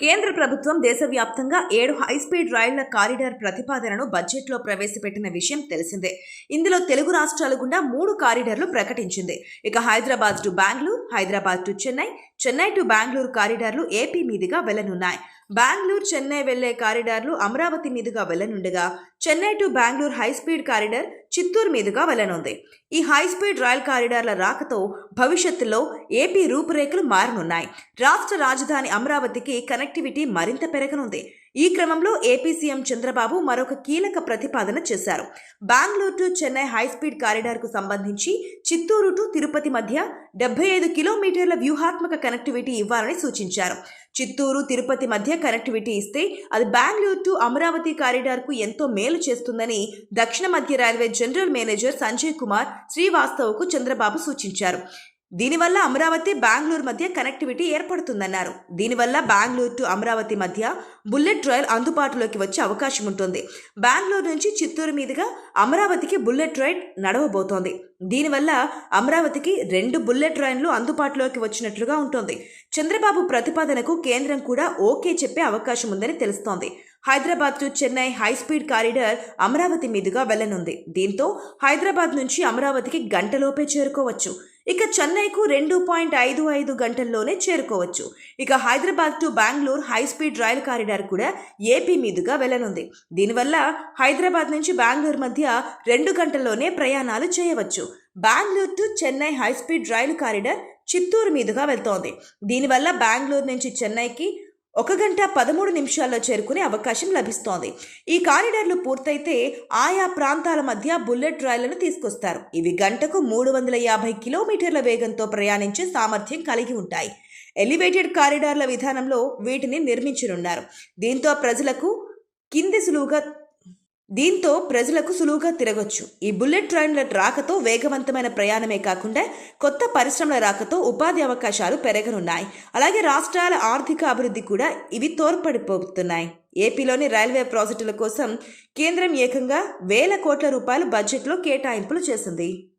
కేంద్ర ప్రభుత్వం దేశవ్యాప్తంగా ఏడు హైస్పీడ్ రైళ్ళ కారిడార్ ప్రతిపాదనను బడ్జెట్లో ప్రవేశపెట్టిన విషయం తెలిసిందే. ఇందులో తెలుగు రాష్ట్రాల గుండా మూడు కారిడార్లు ప్రకటించింది. ఇక Hyderabad to Bengaluru Hyderabad to Chennai Chennai to Bengaluru కారిడార్లు AP మీదుగా వెళ్ళనున్నాయి. బెంగళూరు చెన్నై వెళ్ళే కారిడార్లు అమరావతి మీదుగా వెళ్ళనుండగా Chennai to Bengaluru high speed corridor Chittoor మీదుగా వెళ్ళనుంది ఈ హైస్పీడ్ రైల్ కారిడార్ల రాకతో భవిష్యత్తులో ఏపీ రూపురేఖలు మారనున్నాయి. రాష్ట్ర రాజధాని అమరావతికి కనెక్టివిటీ మరింత పెరగనుంది. ఈ క్రమంలో ఏపీ సీఎం చంద్రబాబు మరొక కీలక ప్రతిపాదన చేశారు. Bengaluru to Chennai high speed కారిడార్కు సంబంధించి చిత్తూరు టు తిరుపతి మధ్య డెబ్బై ఐదు కిలోమీటర్ల వ్యూహాత్మక కనెక్టివిటీ ఇవ్వాలని సూచించారు. చిత్తూరు తిరుపతి మధ్య కనెక్టివిటీ ఇస్తే అది బెంగళూరు టు అమరావతి కారిడార్కు ఎంతో మేలు చేస్తుందని దక్షిణ మధ్య railway general manager Sanjay Kumar శ్రీవాస్తవకు Chandrababu సూచించారు. దీనివల్ల అమరావతి బెంగళూరు మధ్య కనెక్టివిటీ ఏర్పడుతుందన్నారు. దీనివల్ల బెంగళూరు టు అమరావతి మధ్య బుల్లెట్ రైల్ అందుబాటులోకి వచ్చే అవకాశం ఉంటుంది. బెంగళూరు నుంచి చిత్తూరు మీదుగా అమరావతికి బుల్లెట్ రైల్ నడవబోతోంది. దీనివల్ల అమరావతికి రెండు బుల్లెట్ రైన్లు అందుబాటులోకి వచ్చినట్లుగా ఉంటుంది. చంద్రబాబు ప్రతిపాదనకు కేంద్రం కూడా ఓకే చెప్పే అవకాశం ఉందని తెలుస్తోంది. Hyderabad to Chennai high speed corridor Amaravati మీదుగా వెళ్ళనుంది దీంతో హైదరాబాద్ నుంచి అమరావతికి గంటలోపే చేరుకోవచ్చు. ఇక చెన్నైకు రెండు పాయింట్ ఐదు ఐదు గంటల్లోనే చేరుకోవచ్చు. ఇక Hyderabad to Bengaluru high speed rail corridor కూడా ఏపీ మీదుగా వెళ్ళనుంది దీనివల్ల హైదరాబాద్ నుంచి బెంగళూరు మధ్య రెండు గంటల్లోనే ప్రయాణాలు చేయవచ్చు. Bengaluru to Chennai high speed rail corridor Chittoor మీదుగా వెళ్తోంది. దీనివల్ల బెంగళూరు నుంచి చెన్నైకి ఒక గంట పదమూడు నిమిషాల్లో చేరుకునే అవకాశం లభిస్తోంది. ఈ కారిడార్లు పూర్తయితే ఆయా ప్రాంతాల మధ్య బుల్లెట్ రైళ్ళను తీసుకొస్తారు. ఇవి గంటకు మూడు వందల యాభై కిలోమీటర్ల వేగంతో ప్రయాణించే సామర్థ్యం కలిగి ఉంటాయి. ఎలివేటెడ్ కారిడార్ల విధానంలో వీటిని నిర్మించనున్నారు. దీంతో ప్రజలకు కింది సులువుగా దీంతో ప్రజలకు సులువుగా తిరగొచ్చు. ఈ బుల్లెట్ ట్రైన్ల రాకతో వేగవంతమైన ప్రయాణమే కాకుండా కొత్త పరిశ్రమల రాకతో ఉపాధి అవకాశాలు పెరగనున్నాయి. అలాగే రాష్ట్రాల ఆర్థిక అభివృద్ధి కూడా ఇవి తోడ్పడిపోతున్నాయి. ఏపీలోని రైల్వే ప్రాజెక్టుల కోసం కేంద్రం ఏకంగా వేల కోట్ల రూపాయలు బడ్జెట్లో కేటాయింపులు చేసింది.